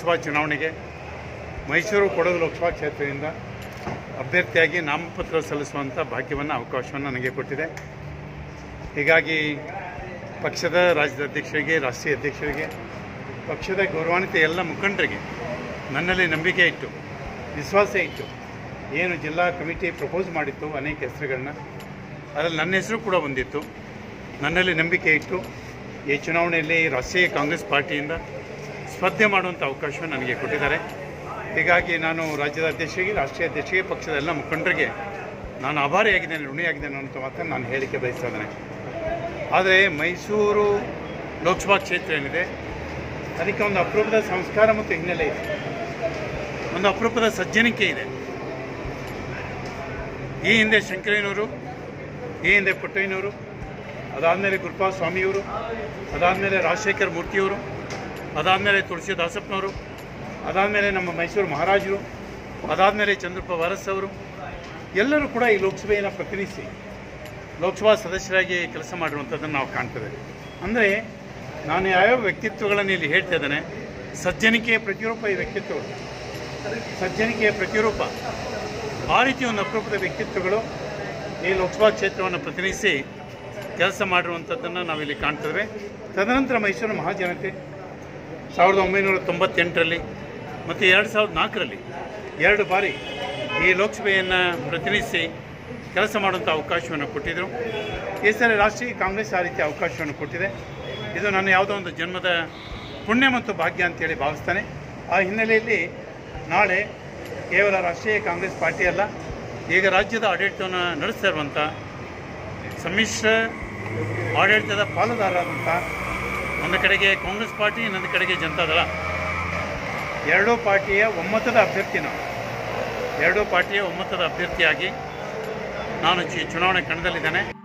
ಲೋಕಸಭಾ ಚುನಾವಣೆಗೆ ಮೈಸೂರು ಕೊಡಗು ಲೋಕಸಭಾ ಕ್ಷೇತ್ರದಿಂದ ಅಭ್ಯರ್ಥಿಯಾಗಿ ನಾಮಪತ್ರ ಸಲ್ಲಿಸುವಂಥ ಭಾಗ್ಯವನ್ನು ಅವಕಾಶವನ್ನು ನನಗೆ ಕೊಟ್ಟಿದೆ. ಹೀಗಾಗಿ ಪಕ್ಷದ ರಾಜ್ಯದ ಅಧ್ಯಕ್ಷರಿಗೆ, ರಾಷ್ಟ್ರೀಯ ಅಧ್ಯಕ್ಷರಿಗೆ, ಪಕ್ಷದ ಗೌರವಾನ್ವಿತ ಎಲ್ಲ ಮುಖಂಡರಿಗೆ ನನ್ನಲ್ಲಿ ನಂಬಿಕೆ ಇಟ್ಟು, ವಿಶ್ವಾಸ ಇಟ್ಟು ಏನು ಜಿಲ್ಲಾ ಕಮಿಟಿ ಪ್ರಪೋಸ್ ಮಾಡಿತ್ತು ಅನೇಕ ಹೆಸರುಗಳನ್ನ, ಅದರಲ್ಲಿ ನನ್ನ ಹೆಸರು ಕೂಡ ಬಂದಿತ್ತು. ನನ್ನಲ್ಲಿ ನಂಬಿಕೆ ಇಟ್ಟು ಈ ಚುನಾವಣೆಯಲ್ಲಿ ರಾಷ್ಟ್ರೀಯ ಕಾಂಗ್ರೆಸ್ ಪಾರ್ಟಿಯಿಂದ ಸ್ಪರ್ಧೆ ಮಾಡುವಂಥ ಅವಕಾಶವನ್ನು ನನಗೆ ಕೊಟ್ಟಿದ್ದಾರೆ. ಹೀಗಾಗಿ ನಾನು ರಾಜ್ಯದ ಅಧ್ಯಕ್ಷರಿಗೆ ರಾಷ್ಟ್ರೀಯ ಅಧ್ಯಕ್ಷರಿಗೆ ಪಕ್ಷದ ಎಲ್ಲ ಮುಖಂಡರಿಗೆ ನಾನು ಆಭಾರಿಯಾಗಿದ್ದೇನೆ, ಋಣಿಯಾಗಿದ್ದೇನೆ ಅಂತ ಮಾತನ್ನು ನಾನು ಹೇಳಿಕೆ ಬಯಸ್ತಾ ಆದರೆ ಮೈಸೂರು ಲೋಕಸಭಾ ಕ್ಷೇತ್ರ ಏನಿದೆ, ಅದಕ್ಕೆ ಒಂದು ಅಪರೂಪದ ಸಂಸ್ಕಾರ ಮತ್ತು ಹಿನ್ನೆಲೆ ಇದೆ. ಒಂದು ಅಪರೂಪದ ಸಜ್ಜನಿಕೆ ಇದೆ. ಈ ಹಿಂದೆ ಶಂಕರಯ್ಯನವರು, ಈ ಹಿಂದೆ ಪುಟ್ಟಯ್ಯನವರು, ಅದಾದಮೇಲೆ ಗುರುಪಾ ಸ್ವಾಮಿಯವರು, ಅದಾದಮೇಲೆ ರಾಜಶೇಖರ್ ಮೂರ್ತಿಯವರು ಅದಾದಮೇಲೆ ತುಳಸಿ ದಾಸಪ್ಪನವರು ಅದಾದಮೇಲೆ ನಮ್ಮ ಮೈಸೂರು ಮಹಾರಾಜರು, ಅದಾದಮೇಲೆ ಚಂದ್ರಪ್ಪ ವಾರಸ್ ಅವರು, ಎಲ್ಲರೂ ಕೂಡ ಈ ಲೋಕಸಭೆಯನ್ನು ಪ್ರತಿನಿಧಿಸಿ ಲೋಕಸಭಾ ಸದಸ್ಯರಾಗಿ ಕೆಲಸ ಮಾಡಿರುವಂಥದ್ದನ್ನು ನಾವು ಕಾಣ್ತೇವೆ ಅಂದರೆ ನಾನು ಯಾವ್ಯಾವ ವ್ಯಕ್ತಿತ್ವಗಳನ್ನು ಇಲ್ಲಿ ಹೇಳ್ತಾ ಇದ್ದೇನೆ, ಸಜ್ಜನಿಕೆಯ ಪ್ರತಿರೂಪ ಈ ವ್ಯಕ್ತಿತ್ವಗಳು. ಸಜ್ಜನಿಕೆಯ ಪ್ರತಿರೂಪ, ಆ ರೀತಿ ಒಂದು ಅಪರೂಪದ ವ್ಯಕ್ತಿತ್ವಗಳು ಈ ಲೋಕಸಭಾ ಕ್ಷೇತ್ರವನ್ನು ಪ್ರತಿನಿಧಿಸಿ ಕೆಲಸ ಮಾಡಿರುವಂಥದ್ದನ್ನು ನಾವಿಲ್ಲಿ ಕಾಣ್ತೇವೆ ತದನಂತರ ಮೈಸೂರು ಮಹಾಜನತೆ ಸಾವಿರದ ಒಂಬೈನೂರ ತೊಂಬತ್ತೆಂಟರಲ್ಲಿ ಮತ್ತು ಎರಡು ಸಾವಿರದ ನಾಲ್ಕರಲ್ಲಿ ಎರಡು ಬಾರಿ ಈ ಲೋಕಸಭೆಯನ್ನು ಪ್ರತಿನಿಧಿಸಿ ಕೆಲಸ ಮಾಡುವಂಥ ಅವಕಾಶವನ್ನು ಕೊಟ್ಟಿದ್ದರು. ಈ ಸಲ ರಾಷ್ಟ್ರೀಯ ಕಾಂಗ್ರೆಸ್ ಆ ರೀತಿ ಅವಕಾಶವನ್ನು ಕೊಟ್ಟಿದೆ. ಇದು ನನ್ನ ಯಾವುದೋ ಒಂದು ಜನ್ಮದ ಪುಣ್ಯ ಮತ್ತು ಭಾಗ್ಯ ಅಂತೇಳಿ ಭಾವಿಸ್ತಾನೆ. ಆ ಹಿನ್ನೆಲೆಯಲ್ಲಿ ನಾಳೆ ಕೇವಲ ರಾಷ್ಟ್ರೀಯ ಕಾಂಗ್ರೆಸ್ ಪಾರ್ಟಿ ಅಲ್ಲ, ಈಗ ರಾಜ್ಯದ ಆಡಳಿತವನ್ನು ನಡೆಸ್ತಾ ಇರುವಂಥ ಸಮ್ಮಿಶ್ರ ಆಡಳಿತದ ಪಾಲುದಾರರಾದಂಥ ಒಂದು ಕಡೆಗೆ ಕಾಂಗ್ರೆಸ್ ಪಾರ್ಟಿ, ಇನ್ನೊಂದು ಕಡೆಗೆ ಜನತಾದಳ ಎರಡೂ ಪಾರ್ಟಿಯ ಒಮ್ಮತದ ಅಭ್ಯರ್ಥಿ ನಾವು. ಎರಡೂ ಪಾರ್ಟಿಯ ಒಮ್ಮತದ ಅಭ್ಯರ್ಥಿಯಾಗಿ ನಾನು ಚುನಾವಣೆ ಕಣದಲ್ಲಿದ್ದೇನೆ.